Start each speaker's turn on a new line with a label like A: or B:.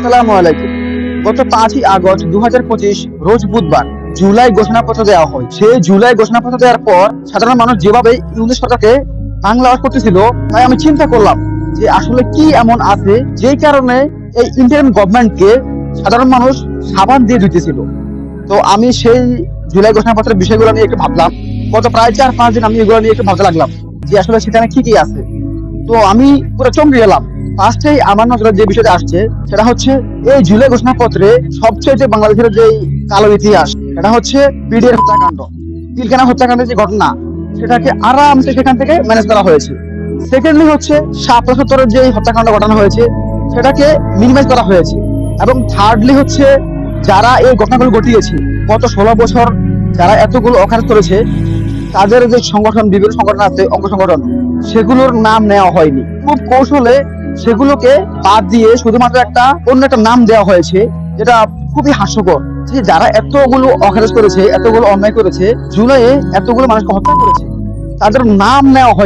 A: আসসালামু আলাইকুম। গত পাঁচই আগস্ট দু হাজার পঁচিশ, রোজ বুধবার জুলাই ঘোষণাপত্র দেওয়া হয়। জুলাই ঘোষণাপত্র দেওয়ার পর সাধারণ মানুষ যেভাবে সরকারকে বাংলা করতেছিল, তাই আমি চিন্তা করলাম যে আসলে কি এমন আছে যেই কারণে এই ইন্ডিয়ান গভর্নমেন্টকে সাধারণ মানুষ সাবান দিয়ে দিতেছিল। তো আমি সেই জুলাই ঘোষণাপত্রের বিষয়গুলো নিয়ে একটু ভাবলাম। গত প্রায় চার পাঁচ দিন আমি এগুলো নিয়ে একটু ভাবতে লাগলাম যে আসলে সেখানে কি কি আছে। তো আমি পুরো চমকে গেলাম। ফার্স্টেই আমার নজরে যে বিষয়টা আসছে, সেটা হচ্ছে এই জুলাই ঘোষণাপত্রে সবচেয়ে বাংলাদেশের যে কালো ইতিহাস, সেটা হচ্ছে বিডিআর হত্যাকাণ্ড। পিলখানা হত্যাকাণ্ডের যে ঘটনা, সেটাকে আরামসে সেখান থেকে ম্যানেজ করা হয়েছে। সেকেন্ডলি হচ্ছে সাতশো সত্তরের যে হত্যাকাণ্ড ঘটানো হয়েছে, সেটাকে মিনিমাইজ করা হয়েছে। এবং থার্ডলি হচ্ছে যারা এই ঘটনাগুলো ঘটিয়েছে, গত ষোলো বছর যারা এতগুলো অকাজ করেছে, তাদের যে সংগঠন, বিভিন্ন সংগঠন আছে অঙ্গ সংগঠন সেগুলোর নাম নেওয়া হয়নি। খুব কৌশলে সেগুলোকে বাদ দিয়ে শুধুমাত্র একটা অন্য একটা নাম দেওয়া হয়েছে, যেটা খুবই হাস্যকর। যে যারা এতগুলো অখারেজ করেছে, এতগুলো অন্যায় করেছে, জুলাইয়ে এতগুলো মানুষকে হত্যা করেছে, তাদের নাম নেওয়া হয়